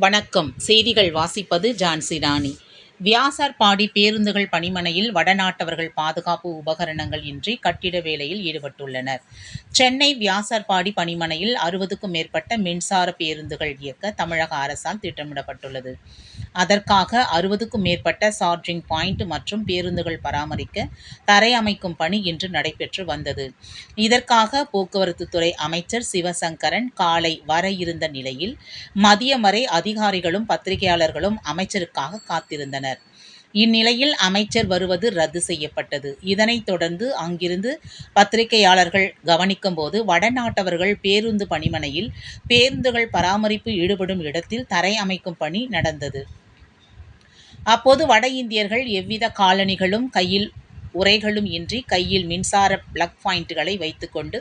வணக்கம். செய்திகள் வாசிப்பது ஜான்சி ராணி. வியாசார்பாடி பேருந்துகள் பணிமனையில் வடநாட்டவர்கள் பாதுகாப்பு உபகரணங்கள் இன்றி கட்டிட வேலையில் ஈடுபட்டுள்ளனர். சென்னை வியாசர்பாடி பணிமனையில் அறுபதுக்கும் மேற்பட்ட மின்சார பேருந்துகள் இயக்க தமிழக அரசால் திட்டமிடப்பட்டுள்ளது. அதற்காக அறுபதுக்கும் மேற்பட்ட சார்ஜிங் பாயிண்ட் மற்றும் பேருந்துகள் பராமரிக்க தரை அமைக்கும் பணி இன்று நடைபெற்று வந்தது. இதற்காக போக்குவரத்து துறை அமைச்சர் சிவசங்கரன் காலை வர இருந்த நிலையில் மதியம் வரை அதிகாரிகளும் பத்திரிகையாளர்களும் அமைச்சருக்காக காத்திருந்தனர். இந்நிலையில் அமைச்சர் வருவது ரத்து செய்யப்பட்டது. இதனைத் தொடர்ந்து அங்கிருந்து பத்திரிகையாளர்கள் கவனிக்கும்போது வடநாட்டவர்கள் பேருந்து பணிமனையில் பேருந்துகள் பராமரிப்பு ஈடுபடும் இடத்தில் தரை அமைக்கும் பணி நடந்தது. அப்போது வட இந்தியர்கள் எவ்வித காலணிகளும் கையில் உரைகளும் இன்றி கையில் மின்சார பிளக் பாயிண்ட்களை வைத்துக்கொண்டு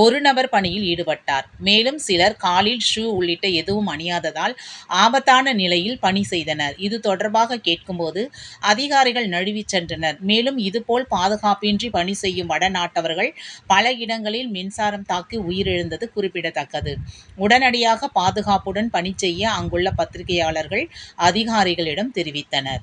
ஒரு நபர் பணியில் ஈடுபட்டார். மேலும் சிலர் காலில் ஷூ உள்ளிட்ட எதுவும் அணியாததால் ஆபத்தான நிலையில் பணி செய்தனர். இது தொடர்பாக கேட்கும்போது அதிகாரிகள் நழுவிச் சென்றனர். மேலும் இதுபோல் பாதுகாப்பின்றி பணி செய்யும் வடநாட்டவர்கள் பல இடங்களில் மின்சாரம் தாக்கி உயிரிழந்தது குறிப்பிடத்தக்கது. உடனடியாக பாதுகாப்புடன் பணி செய்ய அங்குள்ள பத்திரிகையாளர்கள் அதிகாரிகளிடம் தெரிவித்தனர்.